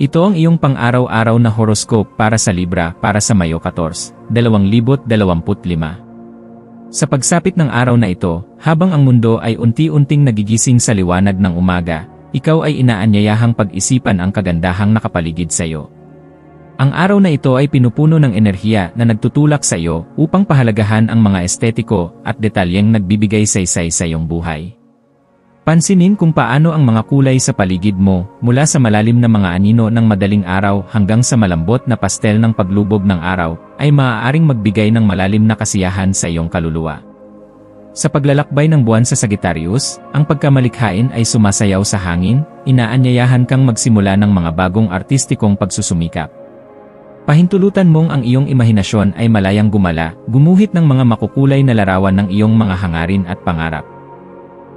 Ito ang iyong pang-araw-araw na horoscope para sa Libra para sa Mayo 14, 2025. Sa pagsapit ng araw na ito, habang ang mundo ay unti-unting nagigising sa liwanag ng umaga, ikaw ay inaanyayahang pag-isipan ang kagandahang nakapaligid sa iyo. Ang araw na ito ay pinupuno ng enerhiya na nagtutulak sa iyo upang pahalagahan ang mga estetiko at detalyeng nagbibigay saysay sa iyong buhay. Pansinin kung paano ang mga kulay sa paligid mo, mula sa malalim na mga anino ng madaling araw hanggang sa malambot na pastel ng paglubog ng araw, ay maaaring magbigay ng malalim na kasiyahan sa iyong kaluluwa. Sa paglalakbay ng buwan sa Sagittarius, ang pagkamalikhain ay sumasayaw sa hangin, inaanyayahan kang magsimula ng mga bagong artistikong pagsusumikap. Pahintulutan mong ang iyong imahinasyon ay malayang gumala, gumuhit ng mga makukulay na larawan ng iyong mga hangarin at pangarap.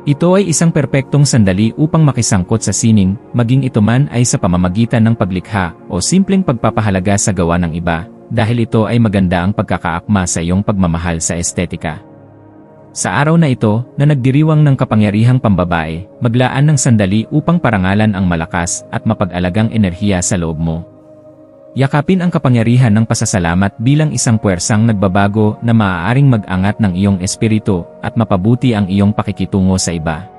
Ito ay isang perpektong sandali upang makisangkot sa sining, maging ito man ay sa pamamagitan ng paglikha o simpleng pagpapahalaga sa gawa ng iba, dahil ito ay maganda ang pagkakaakma sa iyong pagmamahal sa estetika. Sa araw na ito, na nagdiriwang ng kapangyarihang pambabae, maglaan ng sandali upang parangalan ang malakas at mapag-alagang enerhiya sa loob mo. Yakapin ang kapangyarihan ng pasasalamat bilang isang puwersang nagbabago na maaaring mag-angat ng iyong espiritu at mapabuti ang iyong pakikitungo sa iba.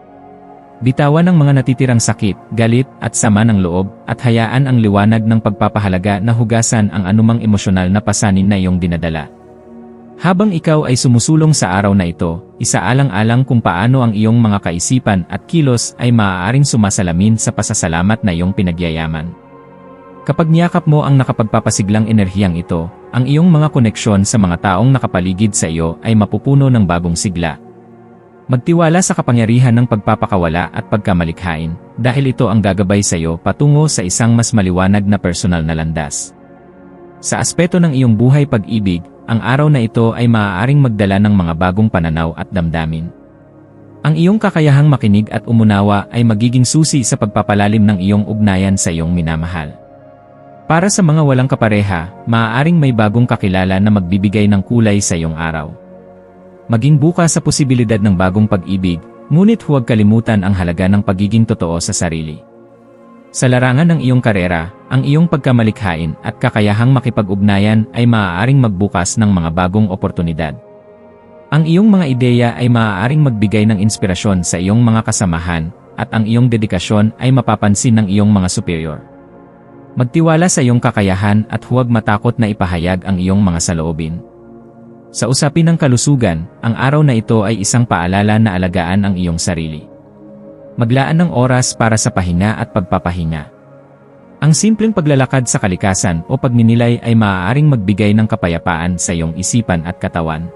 Bitawan ang mga natitirang sakit, galit at sama ng loob at hayaan ang liwanag ng pagpapahalaga na hugasan ang anumang emosyonal na pasanin na iyong dinadala. Habang ikaw ay sumusulong sa araw na ito, isaalang-alang kung paano ang iyong mga kaisipan at kilos ay maaaring sumasalamin sa pasasalamat na iyong pinagyayaman. Kapag niyakap mo ang nakapagpapasiglang enerhiyang ito, ang iyong mga koneksyon sa mga taong nakapaligid sa iyo ay mapupuno ng bagong sigla. Magtiwala sa kapangyarihan ng pagpapakawala at pagkamalikhain, dahil ito ang gagabay sa iyo patungo sa isang mas maliwanag na personal na landas. Sa aspeto ng iyong buhay pag-ibig, ang araw na ito ay maaaring magdala ng mga bagong pananaw at damdamin. Ang iyong kakayahang makinig at umunawa ay magiging susi sa pagpapalalim ng iyong ugnayan sa iyong minamahal. Para sa mga walang kapareha, maaaring may bagong kakilala na magbibigay ng kulay sa iyong araw. Maging bukas sa posibilidad ng bagong pag-ibig, ngunit huwag kalimutan ang halaga ng pagiging totoo sa sarili. Sa larangan ng iyong karera, ang iyong pagkamalikhain at kakayahang makipag-ugnayan ay maaaring magbukas ng mga bagong oportunidad. Ang iyong mga ideya ay maaaring magbigay ng inspirasyon sa iyong mga kasamahan, at ang iyong dedikasyon ay mapapansin ng iyong mga superior. Magtiwala sa iyong kakayahan at huwag matakot na ipahayag ang iyong mga saloobin. Sa usapin ng kalusugan, ang araw na ito ay isang paalala na alagaan ang iyong sarili. Maglaan ng oras para sa pahinga at pagpapahinga. Ang simpleng paglalakad sa kalikasan o pagninilay ay maaaring magbigay ng kapayapaan sa iyong isipan at katawan.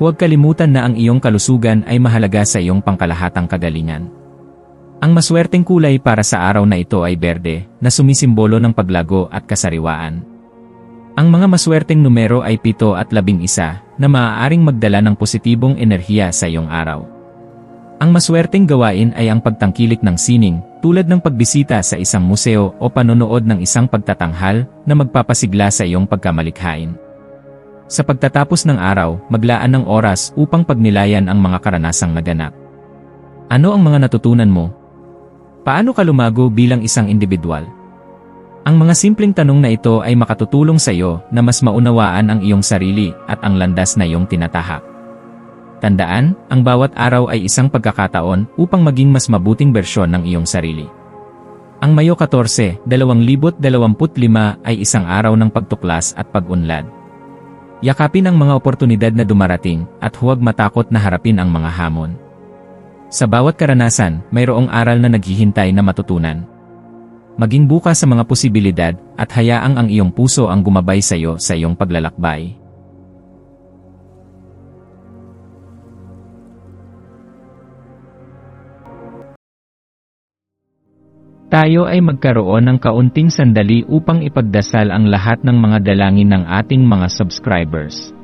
Huwag kalimutan na ang iyong kalusugan ay mahalaga sa iyong pangkalahatang kagalingan. Ang maswerteng kulay para sa araw na ito ay berde, na sumisimbolo ng paglago at kasariwaan. Ang mga maswerteng numero ay 7 at 11, na maaaring magdala ng positibong enerhiya sa iyong araw. Ang maswerteng gawain ay ang pagtangkilik ng sining, tulad ng pagbisita sa isang museo o panonood ng isang pagtatanghal na magpapasigla sa iyong pagkamalikhain. Sa pagtatapos ng araw, maglaan ng oras upang pagnilayan ang mga karanasang naganap. Ano ang mga natutunan mo Paano ka lumago bilang isang individual? Ang mga simpleng tanong na ito ay makatutulong sa iyo na mas maunawaan ang iyong sarili at ang landas na iyong tinatahak. Tandaan, ang bawat araw ay isang pagkakataon upang maging mas mabuting bersyon ng iyong sarili. Ang Mayo 14, 2025 ay isang araw ng pagtuklas at pag-unlad. Yakapin ang mga oportunidad na dumarating at huwag matakot na harapin ang mga hamon. Sa bawat karanasan, mayroong aral na naghihintay na matutunan. Maging bukas sa mga posibilidad at hayaang ang iyong puso ang gumabay sa iyo sa iyong paglalakbay. Tayo ay magkaroon ng kaunting sandali upang ipagdasal ang lahat ng mga dalangin ng ating mga subscribers.